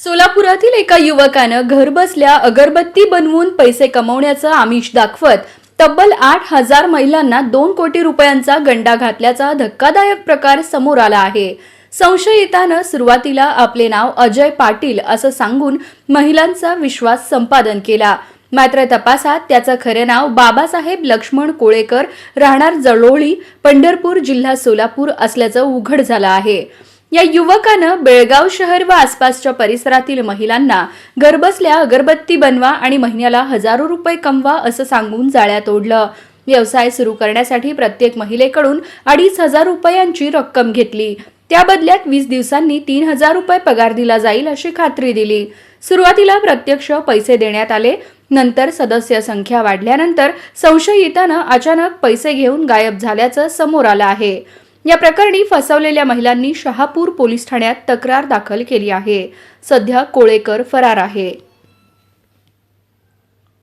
सोलापुरातील एका युवकानं घरबसल्या अगरबत्ती बनवून पैसे कमवण्याचं आमिष दाखवत तब्बल आठ हजार महिलांना दोन कोटी रुपयांचा गंडा घातल्याचा धक्कादायक प्रकार समोर आला आहे. संशयितानं सुरुवातीला आपले नाव अजय पाटील असं सांगून महिलांचा विश्वास संपादन केला. मात्र तपासात त्याचं खरे नाव बाबासाहेब लक्ष्मण कोळेकर राहणार जळोळी पंढरपूर जिल्हा सोलापूर असल्याचं उघड झालं आहे. या युवकानं बेळगाव शहर व आसपासच्या परिसरातील महिलांना घरबसल्या अगरबत्ती बनवा आणि महिन्याला हजारो रुपये कमवा असं सांगून जाळ्यात ओढलं. व्यवसाय सुरू करण्यासाठी प्रत्येक महिलेकडून अडीच हजार रुपयांची रक्कम घेतली. त्या बदल्यात वीस दिवसांनी तीन हजार रुपये पगार दिला जाईल अशी खात्री दिली. सुरुवातीला प्रत्यक्ष पैसे देण्यात आले. नंतर सदस्य संख्या वाढल्यानंतर संशयितानं अचानक पैसे घेऊन गायब झाल्याचं समोर आलं आहे. या प्रकरणी फसवलेल्या महिलांनी शहापूर पोलीस ठाण्यात तक्रार दाखल केली आहे. सध्या कोळेकर फरार आहे.